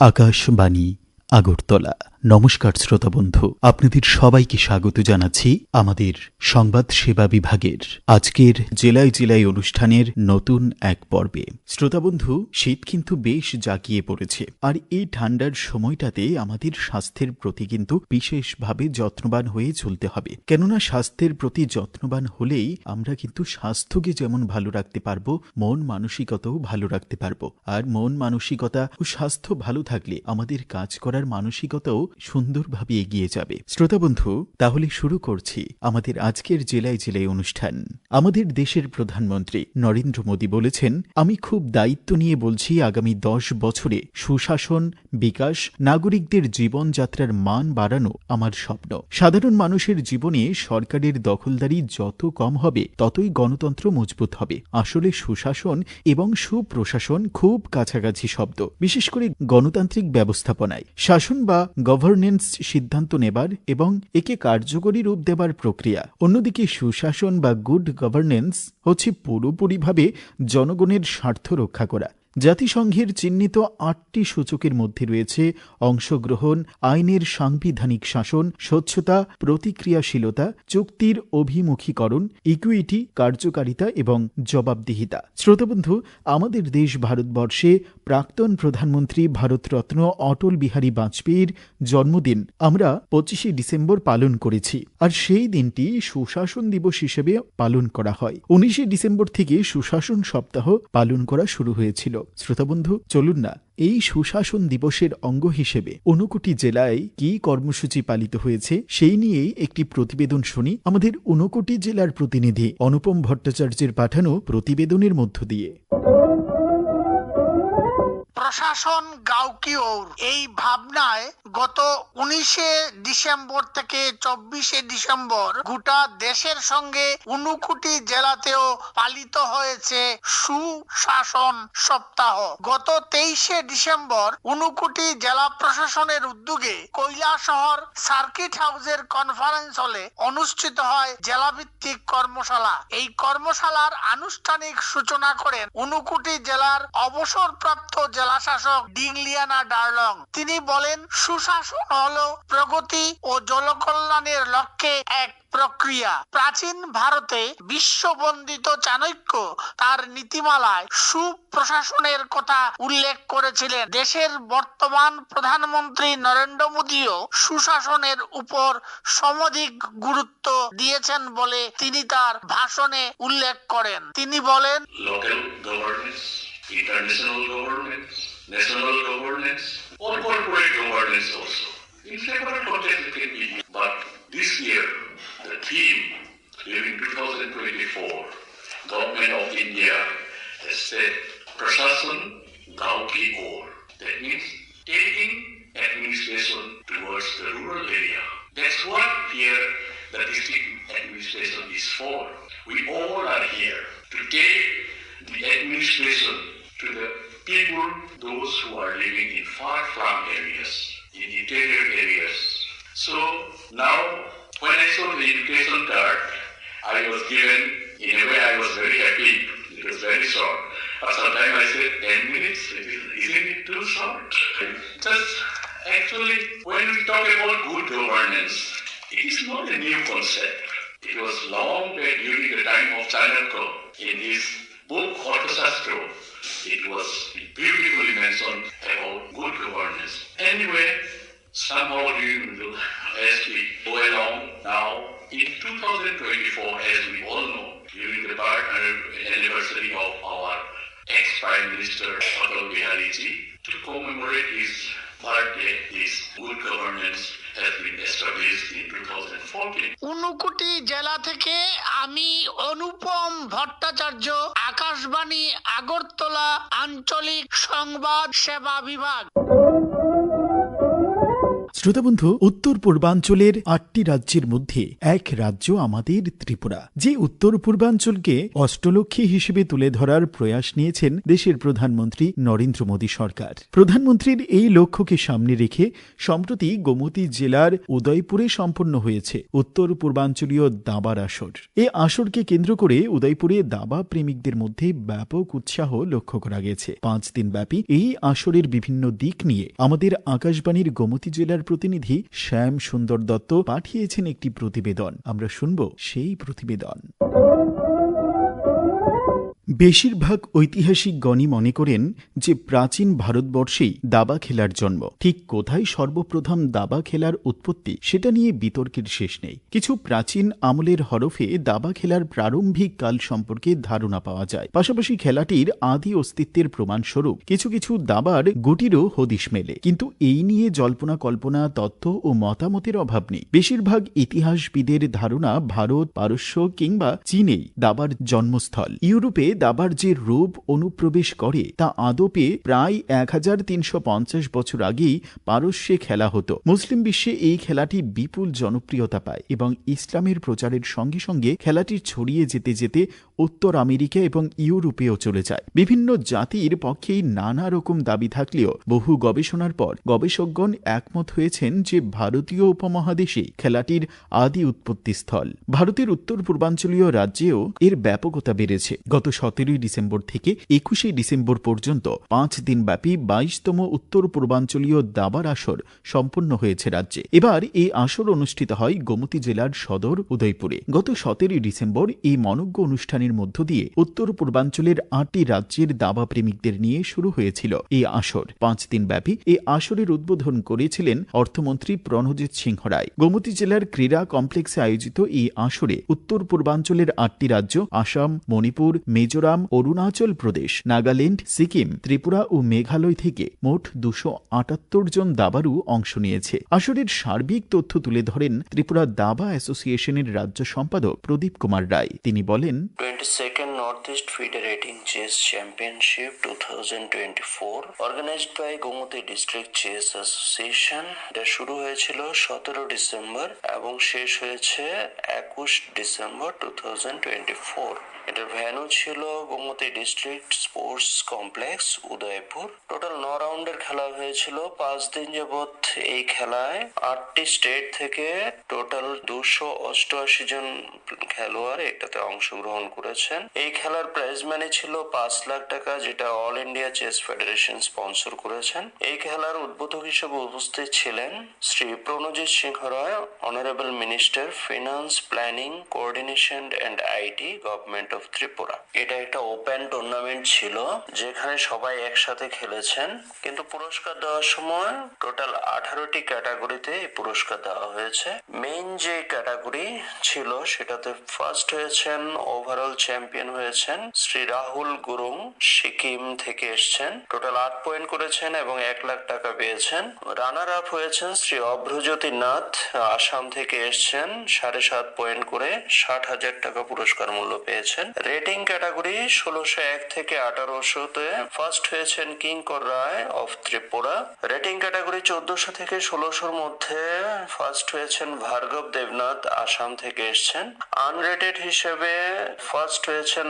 আকাশবাণী আগরতলা। নমস্কার শ্রোতা বন্ধু, আপনাদের সবাইকে স্বাগত জানাচ্ছি আমাদের সংবাদ সেবা বিভাগের আজকের জেলায় জেলায় অনুষ্ঠানের নতুন এক পর্বে। শ্রোতা বন্ধু, শীত কিন্তু বেশ জাগিয়ে পড়েছে, আর এই ঠান্ডার সময়টাতে আমাদের স্বাস্থ্যের প্রতি কিন্তু বিশেষভাবে যত্নবান হয়ে চলতে হবে। কেননা স্বাস্থ্যের প্রতি যত্নবান হলেই আমরা কিন্তু স্বাস্থ্যকে যেমন ভালো রাখতে পারব, মন মানসিকতাও ভালো রাখতে পারব। আর মন মানসিকতা ও স্বাস্থ্য ভালো থাকলে আমাদের কাজ করার মানসিকতাও সুন্দরভাবে এগিয়ে যাবে। শ্রোতা বন্ধু, তাহলে শুরু করছি আমাদের আজকের জেলায় জেলায় অনুষ্ঠান। আমাদের দেশের প্রধানমন্ত্রী নরেন্দ্র মোদী বলেছেন, আমি খুব দায়িত্ব নিয়ে বলছি আগামী দশ বছরে সুশাসন, বিকাশ, নাগরিকদের জীবনযাত্রার মান বাড়ানো আমার স্বপ্ন। সাধারণ মানুষের জীবনে সরকারের দখলদারি যত কম হবে, ততই গণতন্ত্র মজবুত হবে। আসলে সুশাসন এবং সুপ্রশাসন খুব কাছাকাছি শব্দ। বিশেষ করে গণতান্ত্রিক ব্যবস্থাপনায়। শাসন বা গভর্নেন্স সিদ্ধান্ত নেবার এবং একে কার্যকরী রূপ দেবার প্রক্রিয়া। অন্যদিকে সুশাসন বা গুড গভর্নেন্স হচ্ছে পুরোপুরিভাবে জনগণের স্বার্থ রক্ষা করা। জাতিসংঘের চিহ্নিত আটটি সূচকের মধ্যে রয়েছে অংশগ্রহণ, আইনের সাংবিধানিক শাসন, স্বচ্ছতা, প্রতিক্রিয়াশীলতা, চুক্তির অভিমুখীকরণ ইকুইটি কার্যকারিতা এবং জবাবদিহিতা। শ্রোতবন্ধু, আমাদের দেশ ভারতবর্ষে প্রাক্তন প্রধানমন্ত্রী ভারতরত্ন অটল বিহারী বাজপেয়ীর জন্মদিন আমরা পঁচিশে ডিসেম্বর পালন করেছি। আর সেই দিনটি সুশাসন দিবস হিসেবে পালন করা হয়। উনিশে ডিসেম্বর থেকে সুশাসন সপ্তাহ পালন করা শুরু হয়েছিল। শ্রোতাবন্ধু চলুন না, এই সুশাসন দিবসের অঙ্গ হিসেবে ঊনকোটি জেলায় কি কর্মসূচি পালিত হয়েছে সেই নিয়েই একটি প্রতিবেদন শুনি আমাদের ঊনকোটি জেলার প্রতিনিধি অনুপম ভট্টাচার্যের পাঠানো প্রতিবেদনের মধ্য দিয়ে। প্রশাসন গাউকি ওর। এই ভাবনায় গত উনিশে ডিসেম্বর থেকে চব্বিশে ডিসেম্বর গোটা দেশের সঙ্গে উনুকুটি জেলাতেও পালিত হয়েছে সুশাসন সপ্তাহ। গত তেইশে ডিসেম্বর উনুকুটি জেলা প্রশাসনের উদ্যোগে শহর সার্কিট হাউসের কনফারেন্স হলে অনুষ্ঠিত হয় জেলাভিত্তিক কর্মশালা। এই কর্মশালার আনুষ্ঠানিক সূচনা করেন উনুকুটি জেলার অবসরপ্রাপ্ত জেলা শাসক ডিংলিয়ানা ডার্লং। তিনি বলেন, সুশাসন হল প্রগতি ও জনকল্যাণের লক্ষ্যে এক প্রক্রিয়া। প্রাচীন ভারতে বিশ্ববন্দিত চাণক্য তার নীতিমালায় সুপ্রশাসনের কথা উল্লেখ করেছিলেন। দেশের বর্তমান প্রধানমন্ত্রী নরেন্দ্র মোদীও সুশাসনের উপর সমধিক গুরুত্ব দিয়েছেন বলে তিনি তার ভাষণে উল্লেখ করেন। তিনি বলেন international governance, national governance, or corporate governance also. In several contexts it can be used. But this year, the theme during 2024, Government of India has said Prashasan Gaon Ki Or. That means taking administration towards the rural area. That's what here the district administration is for. We all are here to take the administration to the people, those who are living in far-flung areas, in interior areas. So now, when I saw the education card, I was given, in a way I was very happy, it was very short. But sometimes I said, 10 minutes, isn't it too short? Just actually, when we talk about good governance, it is not a new concept. It was long during the time of Chanakya in his book Arthashastra. It was beautifully mentioned about good governance. Anyway, somehow during the, as we go along now, in 2024, as we all know, during the birth anniversary of our ex-Prime Minister Atal Bihari Ji, to commemorate his birthday, this good governance has been established in 2014. উনুকুটি জেলা থেকে আমি অনুপম ভট্টাচার্য আকাশবাণী আগরতলা আঞ্চলিক সংবাদ সেবা বিভাগ। শ্রোতাবন্ধু উত্তর পূর্বাঞ্চলের আটটি রাজ্যের মধ্যে এক রাজ্য আমাদের ত্রিপুরা। যে উত্তর পূর্বাঞ্চলকে অষ্টলক্ষী হিসেবে তুলে ধরার প্রয়াস নিয়েছেন দেশের প্রধানমন্ত্রী নরেন্দ্র মোদী সরকার। প্রধানমন্ত্রীর এই লক্ষ্যকে সামনে রেখে সম্প্রতি গোমতী জেলার উদয়পুরে সম্পন্ন হয়েছে উত্তর পূর্বাঞ্চলীয় দাবার আসর। এ আসরকে কেন্দ্র করে উদয়পুরে দাবা প্রেমিকদের মধ্যে ব্যাপক উৎসাহ লক্ষ্য করা গেছে। পাঁচ দিন ব্যাপী এই আসরের বিভিন্ন দিক নিয়ে আমাদের আকাশবাণীর গোমতী জেলার প্রতিনিধি শ্যাম সুন্দর দত্ত পাঠিয়েছেন একটি প্রতিবেদন। আমরা শুনব সেই প্রতিবেদন। বেশিরভাগ ঐতিহাসিকগণই মনে করেন যে প্রাচীন ভারতবর্ষেই দাবা খেলার জন্ম। ঠিক কোথায় সর্বপ্রথম দাবা খেলার উৎপত্তি সেটা নিয়ে বিতর্কের শেষ নেই। কিছু প্রাচীন আমলের হরফে দাবা খেলার প্রারম্ভিক কাল সম্পর্কে ধারণা পাওয়া যায়। পাশাপাশি খেলাটির আদি অস্তিত্বের প্রমাণস্বরূপ কিছু কিছু দাবার গুটিরও হদিশ মেলে। কিন্তু এই নিয়ে জল্পনা, কল্পনা, তত্ত্ব ও মতামতের অভাব নেই। বেশিরভাগ ইতিহাসবিদের ধারণা ভারত, পারস্য কিংবা চীনেই দাবার জন্মস্থল। ইউরোপে দাবার যে রূপ অনুপ্রবেশ করে তা আদপে প্রায় এক হাজার তিনশো পঞ্চাশ বছর আগেই পারস্যে খেলা হতো। মুসলিম বিশ্বে এই খেলাটি বিপুল জনপ্রিয়তা পায় এবং ইসলামের প্রচারের সঙ্গে সঙ্গে খেলাটি ছড়িয়ে যেতে যেতে উত্তর আমেরিকা এবং ইউরোপেও চলে যায়। বিভিন্ন জাতির পক্ষেই নানা রকম দাবি থাকলেও বহু গবেষণার পর গবেষকগণ একমত হয়েছেন যে ভারতীয় উপমহাদেশে খেলাটির আদি উৎপত্তিস্থল ভারতের উত্তর পূর্বাঞ্চলীয় রাজ্যেও এর ব্যাপকতা বেড়েছে। গত সতেরোই ডিসেম্বর থেকে একুশে ডিসেম্বর পর্যন্ত পাঁচ দিন ব্যাপী বাইশতম উত্তর পূর্বাঞ্চলীয় দাবার আসর সম্পন্ন হয়েছে রাজ্যে। এবার এই আসর অনুষ্ঠিত হয় গোমতী জেলার সদর উদয়পুরে। গত সতেরোই ডিসেম্বর এই মনজ্ঞ অনুষ্ঠানের মধ্য দিয়ে উত্তর পূর্বাঞ্চলের আটটি রাজ্যের দাবা প্রেমিকদের নিয়ে শুরু হয়েছিল এই আসর। পাঁচ দিন ব্যাপী এই আসরের উদ্বোধন করেছিলেন অর্থমন্ত্রী প্রণজিৎ সিংহ রায়। গোমতী জেলার ক্রীড়া কমপ্লেক্সে আয়োজিত এই আসরে উত্তর পূর্বাঞ্চলের আটটি রাজ্য আসাম, মণিপুর, মিজোরাম, অরুণাচল প্রদেশ, নাগাল্যান্ড, সিকিম, ত্রিপুরা ও মেঘালয় থেকে মোট দুশো আটাত্তর জন দাবারু অংশ নিয়েছে। আসরের সার্বিক তথ্য তুলে ধরেন ত্রিপুরা দাবা অ্যাসোসিয়েশনের রাজ্য সম্পাদক প্রদীপ কুমার রায়। তিনি বলেন 22nd Northeast Federating Chess Championship 2024 organized by Gomoti District Chess Association এটা শুরু হয়েছিল সতেরো ডিসেম্বর এবং শেষ হয়েছে একুশ ডিসেম্বর টু এটার ভ্যানু ছিল, Gomati district sports complex, Udaipur. Total ন রাউন্ডের খেলা হয়েছিল। পাঁচ দিন যাবৎ এই খেলায় আটটি স্টেট থেকে টোটাল দুশো অষ্টআশি জন খেলোয়াড় এটাতে অংশগ্রহণ করেছেন। এই খেলার প্রাইজ মানি ছিল পাঁচ লাখ টাকা, যেটা all India chess federation sponsor করেছেন। এই খেলার উদ্বোধক হিসেবে উপস্থিত ছিলেন Shri Pranajit Singha Roy honourable minister finance planning coordination and IT government of Tripura এটা একটা ওপেন টুর্নামেন্ট ছিল, যেখানে সবাই একসাথে খেলেছেন। কিন্তু পুরস্কার দেওয়ার সময় টোটাল আঠারোটি ক্যাটাগরিতে পুরস্কার দেওয়া হয়েছে। মেইন যে ক্যাটাগরি ছিল, সেটাতে ফার্স্ট হয়েছেন ওভারঅল চ্যাম্পিয়ন হয়েছেন শ্রী রাহুল গুরুং, সিকিম থেকে এসছেন। টোটাল আট পয়েন্ট করেছেন এবং এক লাখ টাকা পেয়েছেন। রানার আপ হয়েছেন শ্রী অভ্রজ্যোতি নাথ, আসাম থেকে এসছেন, সাড়ে সাত পয়েন্ট করে ষাট হাজার টাকা পুরস্কার মূল্য পেয়েছেন। রেটিং ক্যাটাগরি ষোলোশো এক থেকে আঠারোশোতে ফার্স্ট হয়েছেন Kinkar Roy of Tripura. Rating category চোদ্দশো থেকে ষোলোশোর মধ্যে ফার্স্ট হয়েছেন ভার্গব দেবনাথ, আসাম থেকে এসছেন। আনরেটেড হিসেবে ফার্স্ট হয়েছেন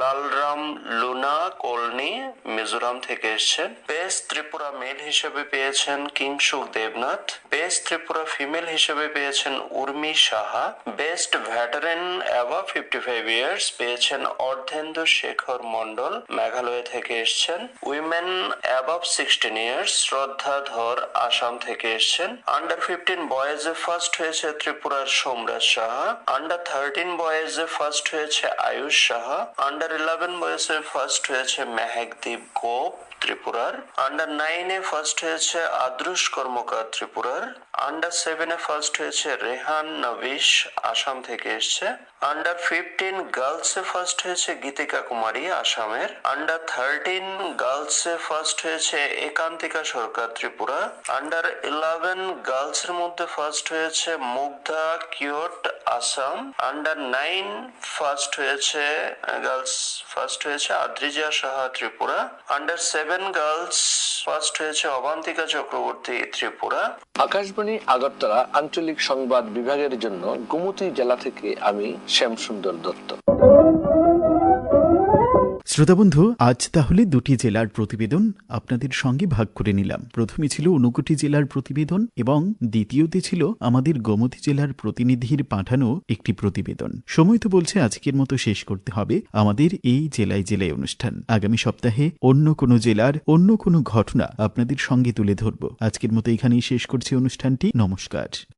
লালরাম লুনা, কোলনি, মিজোরাম থেকে এসছেন। বেস্ট ত্রিপুরা মেল হিসেবে পেয়েছেন কিংসুক দেবনাথ। বেস্ট ত্রিপুরা ফিমেল হিসেবে পেয়েছেন Urmi Saha. Best veteran above fifty five years পেয়েছেন অর্ধেন্দু শেখর মন্ডল মেঘালয় থেকে এসছেন। উইমেন অ্যাবাভ সিক্সটিন ইয়ার্স শ্রদ্ধা ধর আসাম থেকে এসছেন। আন্ডার ফিফটিন বয়েজে ফার্স্ট হয়েছে ত্রিপুরার সোমরাজ সাহা। আন্ডার থার্টিন বয়েজে ফার্স্ট হয়েছে আয়ুষ সাহা। আন্ডার ইলেভেন বয়েজে ফার্স্ট হয়েছে মেহেকদীপ গোপ, ত্রিপুরার। আন্ডার নাইনে ফার্স্ট হয়েছে আদৃশ কর্মকার ত্রিপুরার। আন্ডার সেভেনে ফার্স্ট হয়েছে রেহান নবিশ, আসাম থেকে এসছে। আন্ডার ফিফটিন গার্লসে ফার্স্ট হয়েছে গীতিকা কুমারী আসামের। আন্ডার থার্টিন গার্লসে ফার্স্ট হয়েছে Ekantika Sarkar Tripura. Under eleven girls এর মধ্যে ফার্স্ট হয়েছে Mugdha Kiot Assam. Under nine first হয়েছে গার্লস ফার্স্ট হয়েছে Adrija Saha Tripura. Under seven girls first হয়েছে অবান্তিকা চক্রবর্তী ত্রিপুরা। আকাশবাণী আগরতলা আঞ্চলিক সংবাদ বিভাগের জন্য গোমতী জেলা থেকে আমি শ্যামসুন্দর দত্ত। শ্রোতাবন্ধু আজ তাহলে দুটি জেলার প্রতিবেদন আপনাদের সঙ্গে ভাগ করে নিলাম। প্রথমে ছিল ঊনকোটি জেলার প্রতিবেদন এবং দ্বিতীয়তে ছিল আমাদের গোমতী জেলার প্রতিনিধির পাঠানো একটি প্রতিবেদন। সময় তো বলছে আজকের মতো শেষ করতে হবে আমাদের এই জেলায় জেলায় অনুষ্ঠান। আগামী সপ্তাহে অন্য কোনো জেলার অন্য কোনো ঘটনা আপনাদের সঙ্গে তুলে ধরব। আজকের মতো এখানেই শেষ করছি অনুষ্ঠানটি। নমস্কার।